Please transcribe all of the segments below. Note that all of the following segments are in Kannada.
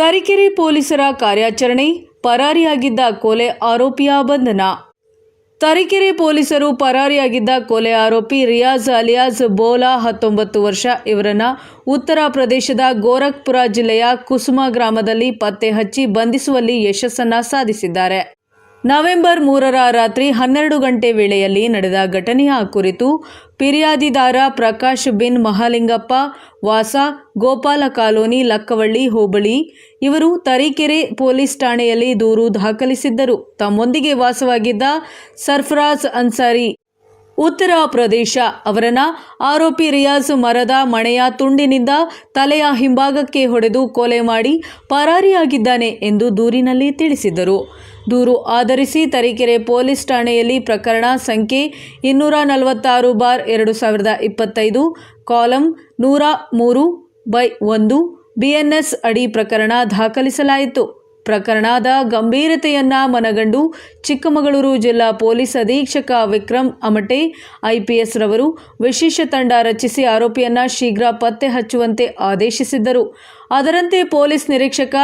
ತರೀಕೆರೆ ಪೊಲೀಸರ ಕಾರ್ಯಾಚರಣೆ, ಪರಾರಿಯಾಗಿದ್ದ ಕೊಲೆ ಆರೋಪಿಯ ಬಂಧನ ತರೀಕೆರೆ ಪೊಲೀಸರು ಪರಾರಿಯಾಗಿದ್ದ ಕೊಲೆ ಆರೋಪಿ ರಿಯಾಜ್ ಅಲಿಯಾಜ್ ಬೋಲಾ, ಹತ್ತೊಂಬತ್ತು ವರ್ಷ, ಇವರನ್ನ ಉತ್ತರ ಪ್ರದೇಶದ ಗೋರಖ್ಪುರ ಜಿಲ್ಲೆಯ ಕುಸುಮ ಗ್ರಾಮದಲ್ಲಿ ಪತ್ತೆ ಹಚ್ಚಿ ಬಂಧಿಸುವಲ್ಲಿ ಯಶಸ್ಸನ್ನ ಸಾಧಿಸಿದ್ದಾರೆ. ನವೆಂಬರ್ ಮೂರರ ರಾತ್ರಿ ಹನ್ನೆರಡು ಗಂಟೆ ವೇಳೆಯಲ್ಲಿ ನಡೆದ ಘಟನೆಯ ಕುರಿತು ಫಿರ್ಯಾದಿದಾರ ಪ್ರಕಾಶ್ ಬಿನ್ ಮಹಾಲಿಂಗಪ್ಪ, ವಾಸ, ಗೋಪಾಲ ಕಾಲೋನಿ, ಲಕ್ಕವಳ್ಳಿ, ಹೋಬಳಿ ಇವರು ತರೀಕೆರೆ ಪೊಲೀಸ್ ಠಾಣೆಯಲ್ಲಿ ದೂರು ದಾಖಲಿಸಿದ್ದರು. ತಮ್ಮೊಂದಿಗೆ ವಾಸವಾಗಿದ್ದ ಸರ್ಫರಾಜ್ ಅನ್ಸಾರಿ ಉತ್ತರ ಪ್ರದೇಶ ಅವರನ್ನ ಆರೋಪಿ ರಿಯಾಜ್ ಮರದ ಮಣೆಯ ತುಂಡಿನಿಂದ ತಲೆಯ ಹಿಂಭಾಗಕ್ಕೆ ಹೊಡೆದು ಕೊಲೆ ಮಾಡಿ ಪರಾರಿಯಾಗಿದ್ದಾನೆ ಎಂದು ದೂರಿನಲ್ಲಿ ತಿಳಿಸಿದರು ದೂರು ಆಧರಿಸಿ ತರೀಕೆರೆ ಪೊಲೀಸ್ ಠಾಣೆಯಲ್ಲಿ ಪ್ರಕರಣ ಸಂಖ್ಯೆ ಇನ್ನೂರ ನಲವತ್ತಾರು ಬಾರ್ ಎರಡು ಸಾವಿರದ ಇಪ್ಪತ್ತೈದು, ಕಾಲಂ ನೂರ ಮೂರು ಬೈ ಒಂದು, ಬಿಎನ್ಎಸ್ ಅಡಿ ಪ್ರಕರಣ ದಾಖಲಿಸಲಾಯಿತು. ಪ್ರಕರಣದ ಗಂಭೀರತೆಯನ್ನ ಮನಗಂಡು ಚಿಕ್ಕಮಗಳೂರು ಜಿಲ್ಲಾ ಪೊಲೀಸ್ ಅಧೀಕ್ಷಕ ವಿಕ್ರಮ್ ಅಮಟೆ ಐಪಿಎಸ್ ರವರು ವಿಶೇಷ ತಂಡ ರಚಿಸಿ ಆರೋಪಿಯನ್ನ ಶೀಘ್ರ ಪತ್ತೆ ಹಚ್ಚುವಂತೆ ಆದೇಶಿಸಿದ್ದರು. ಅದರಂತೆ ಪೊಲೀಸ್ ನಿರೀಕ್ಷಕ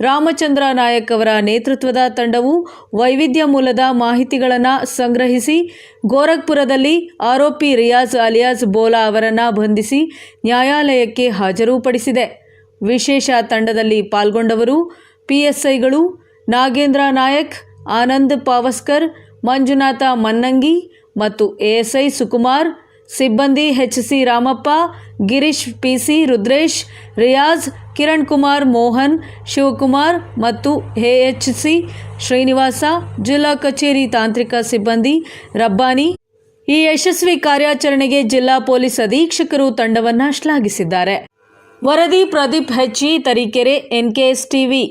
ರಾಮಚಂದ್ರ ನಾಯಕ್ ಅವರ ನೇತೃತ್ವದ ತಂಡವು ವೈವಿಧ್ಯ ಮೂಲದ ಮಾಹಿತಿಗಳನ್ನು ಸಂಗ್ರಹಿಸಿ ಗೋರಖ್ಪುರದಲ್ಲಿ ಆರೋಪಿ ರಿಯಾಜ್ ಅಲಿಯಾಜ್ ಬೋಲಾ ಅವರನ್ನು ಬಂಧಿಸಿ ನ್ಯಾಯಾಲಯಕ್ಕೆ ಹಾಜರುಪಡಿಸಿದೆ. ವಿಶೇಷ ತಂಡದಲ್ಲಿ ಪಾಲ್ಗೊಂಡವರು ಪಿಎಸ್ಐಗಳು ನಾಗೇಂದ್ರ ನಾಯಕ್, ಆನಂದ್ ಪಾವಸ್ಕರ್, ಮಂಜುನಾಥ ಮನ್ನಂಗಿ ಮತ್ತು ಎಎಸ್ಐ ಸುಕುಮಾರ್, ಸಿಬ್ಬಂದಿ H C Ramappa, Girish PC Rudresh, Riyaz, Kiran Kumar Mohan, Shivakumar ಮತ್ತು ಎಚ್ ಸಿ ಶ್ರೀನಿವಾಸ, ಜಿಲ್ಲಾ ಕಚೇರಿ ತಾಂತ್ರಿಕ ಸಿಬ್ಬಂದಿ ರಬ್ಬಾನಿ. ಈ ಯಶಸ್ವಿ ಕಾರ್ಯಾಚರಣೆಗೆ ಜಿಲ್ಲಾ ಪೊಲೀಸ್ ಅಧೀಕ್ಷಕರು ತಂಡವನ್ನು ಶ್ಲಾಘಿಸಿದ್ದಾರೆ. ವರದಿ ಪ್ರದೀಪ್ ಹೆಚ್ಚಿ ತರೀಕೆರೆ, ಎನ್ಕೆಎಸ್ ಟಿವಿ.